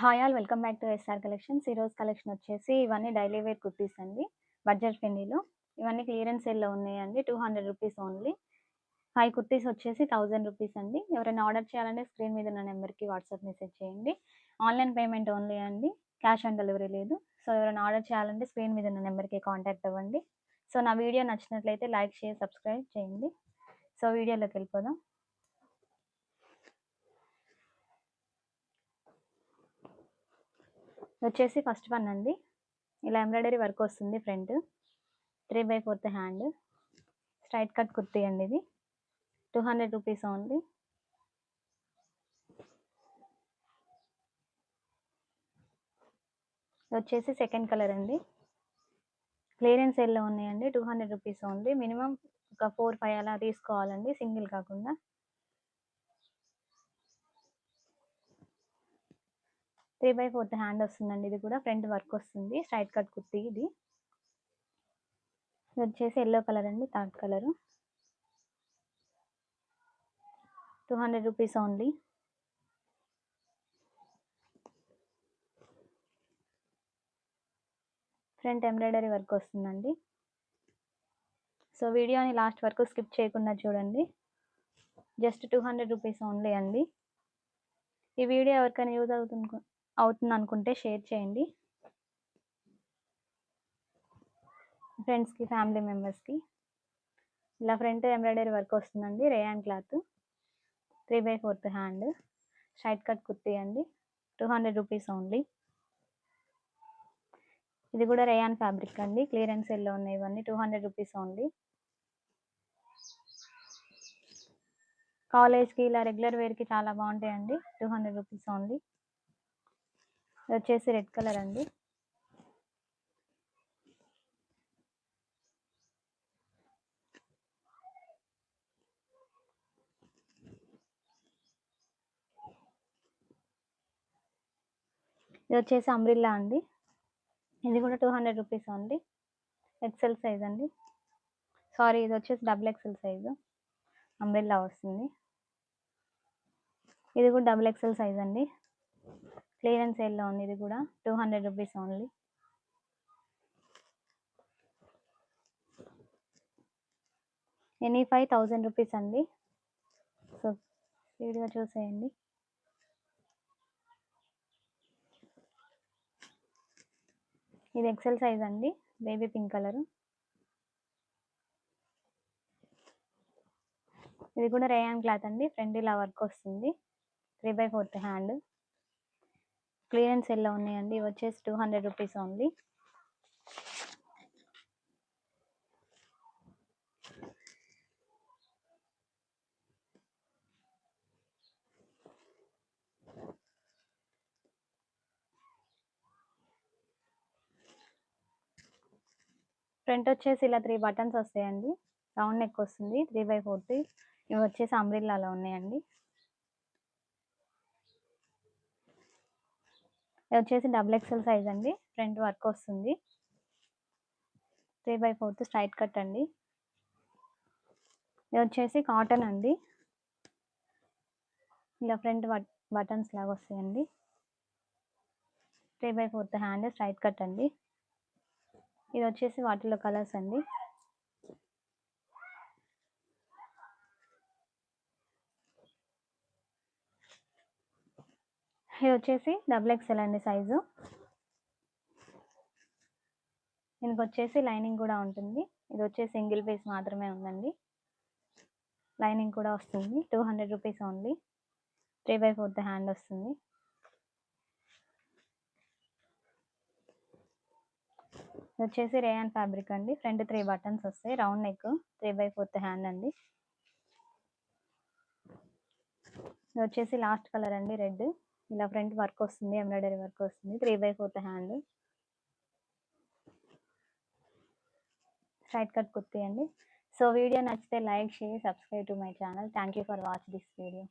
Hi all welcome back to S R collections. ఈరోజు collection వచ్చేసి ఇవన్నీ డైలీ వేర్ కుర్తీస్ అండి. బడ్జెట్ ఫ్రెండ్లీలో. ఇవన్నీ క్లియరెన్స్ సేల్లో ఉన్నాయండి. Two hundred rupees only. Five kurtis వచ్చేసి థౌజండ్ రూపీస్ అండి. ఎవరైనా ఆర్డర్ చేయాలంటే స్క్రీన్ మీద ఉన్న నెంబర్కి వాట్సాప్ మెసేజ్ చేయండి. ఆన్లైన్ పేమెంట్ ఓన్లీ అండి. క్యాష్ ఆన్ డెలివరీ లేదు. సో ఎవరైనా ఆర్డర్ చేయాలంటే స్క్రీన్ మీద ఉన్న నెంబర్కి కాంటాక్ట్ అవ్వండి. సో నా వీడియో నచ్చినట్లయితే లైక్ చేయి సబ్స్క్రైబ్ చేయండి. సో వీడియోలోకి వెళ్ళిపోదాం. వచ్చేసి ఫస్ట్ వన్ అండి. ఇలా ఎంబ్రాయిడరీ వర్క్ వస్తుంది front. Three by fourth hand. Straight cut kurti అండి ఇది. Two hundred rupees only. వచ్చేసి సెకండ్ కలర్ అండి. క్లియరెన్స్ సేల్లో ఉన్నాయండి. Two hundred rupees only. Minimum ఒక ఫోర్ ఫైవ్ అలా తీసుకోవాలండి. సింగిల్ కాకుండా. త్రీ బై ఫోర్త్ హ్యాండ్ వస్తుందండి. ఇది కూడా ఫ్రంట్ వర్క్ వస్తుంది. స్ట్రైట్ కట్ కుర్తి ఇది. ఇది వచ్చేసి ఎల్లో కలర్ అండి. Third colour. Two hundred rupees only. Front embroidery work వస్తుందండి. సో వీడియోని లాస్ట్ వరకు స్కిప్ చేయకుండా చూడండి. Just two hundred rupees only అండి. ఈ వీడియో ఎవరికైనా యూజ్ అవుతుంది అవుతుంది అనుకుంటే షేర్ చేయండి. ఫ్రెండ్స్కి ఫ్యామిలీ మెంబర్స్కి ఇలా ఫ్రంట్ ఎంబ్రాయిడరీ వర్క్ వస్తుందండి rayon cloth three by fourth hand straight cut kurti అండి. టూ హండ్రెడ్ రూపీస్ ఓన్లీ ఇది కూడా రేయాన్ ఫ్యాబ్రిక్ అండి. క్లియరెన్స్ ఎల్లో ఉన్నాయి ఇవన్నీ. టూ హండ్రెడ్ రూపీస్ ఓన్లీ కాలేజ్కి ఇలా రెగ్యులర్ వేర్కి చాలా బాగుంటాయండి. టూ హండ్రెడ్ రూపీస్ ఓన్లీ వచ్చేసి రెడ్ కలర్ అండి. ఇది వచ్చేసి అంబ్రిల్లా అండి. ఇది కూడా టూ హండ్రెడ్ రూపీస్ అండి. ఎక్సెల్ సైజ్ అండి. సారీ ఇది వచ్చేసి డబుల్ ఎక్సెల్ సైజు అంబ్రిల్లా వస్తుంది. ఇది కూడా డబుల్ ఎక్సెల్ సైజ్ అండి. క్లియరెన్స్ సేల్లో ఉంది ఇది కూడా. Two hundred rupees only any five thousand rupees అండి. సో స్పీడ్గా చూసేయండి. ఇది ఎక్సెల్ సైజ్ అండి. బేబీ పింక్ కలరు ఇది కూడా రేయాన్ క్లాత్ అండి. ఫ్రంట్ ఇలా వర్క్ వస్తుంది. Three by fourth hand clearance yellow ఉన్నాయండి? ఇవి వచ్చేసి two hundred rupees only front వచ్చేసి ఇలా త్రీ బటన్స్ వస్తాయండి. రౌండ్ నెక్ వస్తుంది త్రీ బై ఫోర్త్ ఇవి వచ్చేసి అంబ్రిల్లాలో ఉన్నాయండి. ఇది వచ్చేసి డబుల్ ఎక్స్ఎల్ సైజ్ అండి. ఫ్రంట్ వర్క్ వస్తుంది. Three by fourth straight cut అండి. ఇది వచ్చేసి కాటన్ అండి. ఇలా ఫ్రంట్ బటన్స్ లాగా వస్తాయండి. Three by fourth hand straight cut అండి. ఇది వచ్చేసి వాటిలో కలర్స్ అండి. ఇది వచ్చేసి డబుల్ ఎక్సెల్ అండి సైజు దీనికి వచ్చేసి లైనింగ్ కూడా ఉంటుంది. ఇది వచ్చేసి సింగిల్ పీస్ మాత్రమే ఉందండి. లైనింగ్ కూడా వస్తుంది. Two hundred rupees only three by fourth hand వస్తుంది. ఇది వచ్చేసి రేయాన్ ఫ్యాబ్రిక్ అండి. ఫ్రంట్ త్రీ బటన్స్ వస్తాయి. Round neck three by fourth hand అండి. ఇది వచ్చేసి లాస్ట్ కలర్ అండి రెడ్ ఇలా ఫ్రంట్ వర్క్ వస్తుంది ఎంబ్రాయిడరీ వర్క్ వస్తుంది. Three by fourth hand. Straight cut kurti అండి సో వీడియో నచ్చితే like share subscribe to my channel. Thank you for watch this video